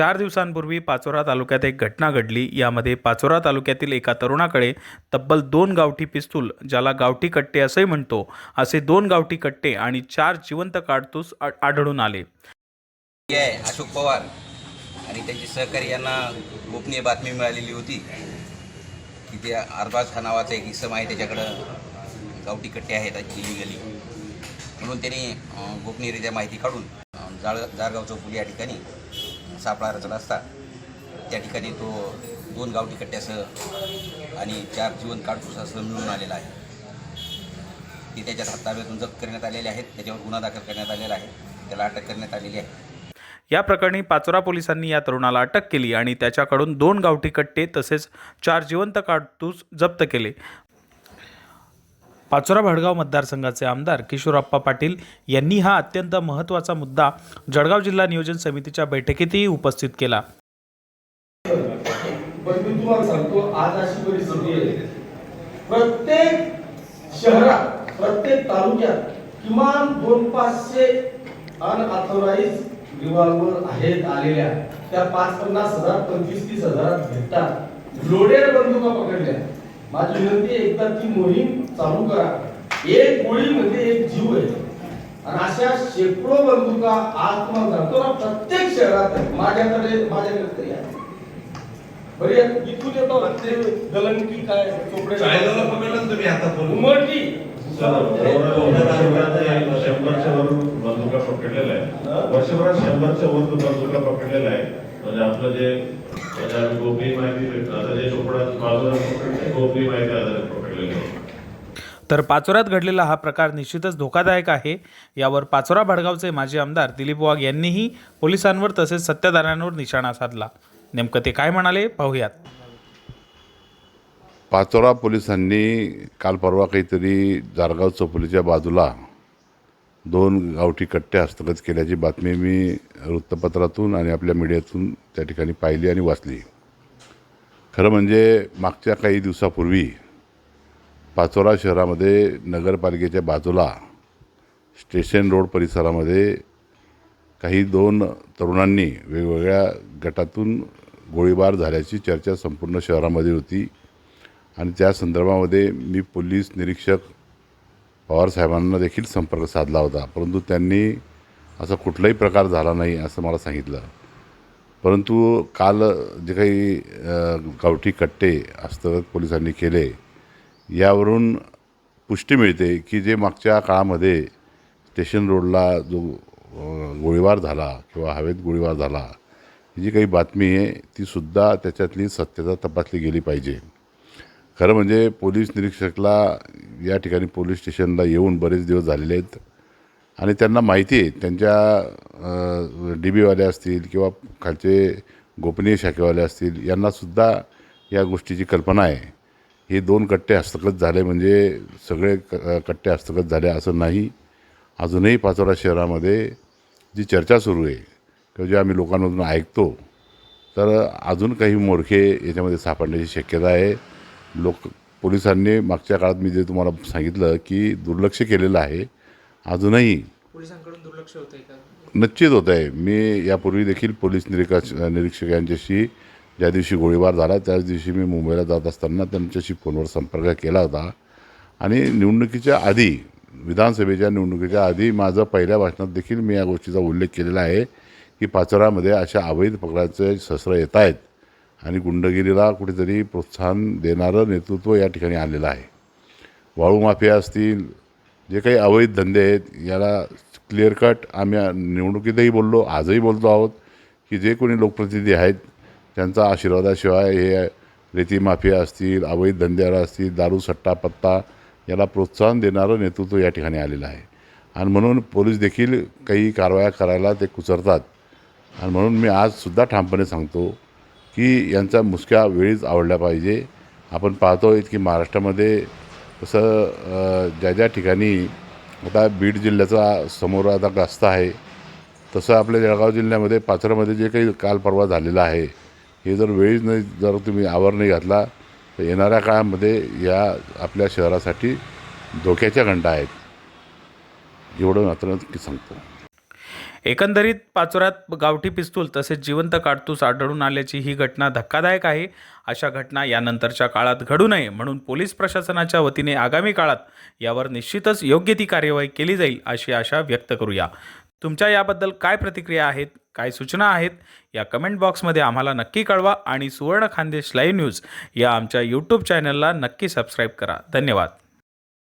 चार दिवसांपूर्वी पाचोरा तालुक्यात एक घटना घडली. यामध्ये पाचोरा तालुक्यातील एका तरुणाकडे तब्बल दोन गावठी पिस्तूल ज्याला गावठी कट्टे असेही म्हणतो असे दोन गावठी कट्टे आणि चार जिवंत काडतूस आढळून आले. अशोक पवार आणि त्यांचे सहकारी यांना गोपनीय बातमी मिळालेली होती की ते अरबाज हा नावाचा एक इसम आहे त्याच्याकडं गावठी कट्टे आहेत इलिगली म्हणून त्यांनी गोपनीयरित्या माहिती काढून जाळ जाळगाव चौफुली या ठिकाणी सापळा रचला असता. त्या ठिकाणी तो दोन गावठी कट्ट्यासह आणि चार जीवन काडतुसासह मिळून आलेला आहे. ते त्याच्या ताब्यातून जप्त करण्यात आलेले आहेत. त्याच्यावर गुन्हा दाखल करण्यात आलेला आहे. त्याला अटक करण्यात आलेली आहे. या प्रकरणी पाचोरा पोलिसांनी या तरुणाला अटक केली आणि त्याच्याकडून दोन गावठी कट्टे तसेच चार जिवंत काडतूस जप्त केले. पाचोरा भडगाव मतदारसंघाचे आमदार किशोरप्पा पाटील यांनी हा अत्यंत महत्त्वाचा मुद्दा जळगाव जिल्हा नियोजन समितीच्या बैठकीतही उपस्थित केला. आज अशी परिस्थिती आहे. प्रत्येक शहरात प्रत्येक तालुक्यात किमान दोन पाचशे अनऑथोराईज रिव्हॉल्वर आहेत आलेल्या त्या पाच पन्नास हजार पंचवीस तीस हजारात भेटतात लोडेड बंदुका पकडल्या. माझी विनंती आहे, एकदा ती मोहीम चालू करा. एक गोळी म्हणजे एक जीव आहे. आणि अशा शेकडो बंदुका आज तुम्हाला सांगतो ना प्रत्येक शहरात माझ्याकडे माझ्याकडे तरी आहे. बरं या इथून येतो ते दलंकी काय चोपडे पकडलं तुम्ही आता शंभरच्या वर बंदुका पकडलेला आहे वर्षभरात शंभरच्या वर बंदुका पकडलेला आहे म्हणजे आपलं जे आम्ही गोपनीय माहिती भेटलं आता जे चोपडात बाजूला पकडले गोपनीय माहिती आधारे पकडलेले आहे. तर पाचोऱ्यात घडलेला हा प्रकार निश्चितच धोकादायक आहे. यावर पाचोरा भडगावचे माजी आमदार दिलीप वाघ यांनीही पोलिसांवर तसेच सत्ताधाऱ्यांवर निशाणा साधला. नेमकं ते काय म्हणाले पाहूयात. पाचोरा पोलिसांनी काल परवा काहीतरी जारगाव चौफुलीच्या बाजूला दोन गावठी कट्टे हस्तगत केल्याची बातमी मी वृत्तपत्रातून आणि आपल्या मीडियातून त्या ठिकाणी पाहिली आणि वाचली. खरं म्हणजे मागच्या काही दिवसापूर्वी पाचोरा शहरामध्ये नगरपालिकेच्या बाजूला स्टेशन रोड परिसरामध्ये काही दोन तरुणांनी वेगवेगळ्या गटातून गोळीबार झाल्याची चर्चा संपूर्ण शहरामध्ये होती. आणि त्या संदर्भामध्ये मी पोलीस निरीक्षक पवारसाहेबांना देखील संपर्क साधला होता. परंतु त्यांनी असा कुठलाही प्रकार झाला नाही असं मला सांगितलं. परंतु काल जे काही गावठी कट्टे हस्तगत पोलिसांनी केले यावरून पुष्टी मिळते की जे मागच्या काळामध्ये स्टेशन रोडला जो गोळीबार झाला किंवा हवेत गोळीबार झाला ही जी काही बातमी आहे तीसुद्धा त्याच्यातली सत्यता तपासली गेली पाहिजे. खरं म्हणजे पोलीस निरीक्षकला या ठिकाणी पोलीस स्टेशनला येऊन बरेच दिवस झालेले आहेत. आणि त्यांना माहिती आहे त्यांच्या डी बीवाले असतील किंवा खालचे गोपनीय शाखेवाले असतील यांनासुद्धा या गोष्टीची कल्पना आहे. हे दोन कट्टे हस्तगत झाले म्हणजे सगळे क कट्टे हस्तगत झाले असं नाही. अजूनही पाचोरा शहरामध्ये जी चर्चा सुरू आहे किंवा जे आम्ही लोकांमधून ऐकतो तर अजून काही मोरखे याच्यामध्ये सापडण्याची शक्यता आहे. लोक पोलिसांनी मागच्या काळात मी जे तुम्हाला सांगितलं की दुर्लक्ष केलेलं आहे अजूनही पोलिसांकडून दुर्लक्ष का? निश्चित होत आहे मी यापूर्वी देखील पोलीस निरीक्षक निरीक्षक यांच्याशी ज्या दिवशी गोळीबार झाला त्याच दिवशी मी मुंबईला जात असताना त्यांच्याशी फोनवर संपर्क केला होता. आणि निवडणुकीच्या आधी विधानसभेच्या निवडणुकीच्या आधी माझं पहिल्या भाषणात देखील मी या गोष्टीचा उल्लेख केलेला आहे की पाचोऱ्यामध्ये अशा अवैध प्रकारचे शस्त्र येत आहेत आणि गुंडगिरीला कुठेतरी प्रोत्साहन देणारं नेतृत्व या ठिकाणी आलेलं आहे. वाळू माफिया असतील जे काही अवैध धंदे आहेत याला क्लिअर कट आम्ही निवडणुकीतही बोललो आजही बोलतो आहोत की जे कोणी लोकप्रतिनिधी आहेत त्यांचा आशीर्वादाशिवाय हे रेती माफिया असतील अवैध धंद्याला असतील दारू सट्टा पत्ता याला प्रोत्साहन देणारं नेतृत्व या ठिकाणी आलेलं आहे. आणि म्हणून पोलीस देखील काही कारवाया करायला ते कुचरतात आणि म्हणून मी आजसुद्धा ठामपणे सांगतो की यांचा मुसक्या वेळीच आवडल्या पाहिजे. आपण पाहतो की महाराष्ट्रामध्ये तसं ज्या ज्या ठिकाणी आता बीड जिल्ह्याचा समोर आता ग्रस्त आहे तसं आपल्या जळगाव जिल्ह्यामध्ये पाचरामध्ये जे काही काल परवा झालेलं आहे हे जर वेळीच नाही जर तुम्ही आवर नाही घातला तर येणाऱ्या काळामध्ये या आपल्या शहरासाठी धोक्याच्या घंटा आहेत. एवढं मात्र नक्की सांगतो. एकंदरीत पाचोऱ्यात गावठी पिस्तूल तसेच जिवंत काडतूस आढळून आल्याची ही घटना धक्कादायक आहे. अशा घटना यानंतरच्या काळात घडू नये म्हणून पोलीस प्रशासनाच्या वतीने आगामी काळात यावर निश्चितच योग्य ती कार्यवाही केली जाईल अशी आशा व्यक्त करूया. तुमच्या याबद्दल काय प्रतिक्रिया आहेत काय सूचना आहेत या कमेंट बॉक्समध्ये आम्हाला नक्की कळवा आणि सुवर्ण खानदेश लाईव्ह न्यूज या आमच्या यूट्यूब चॅनलला नक्की सबस्क्राईब करा. धन्यवाद.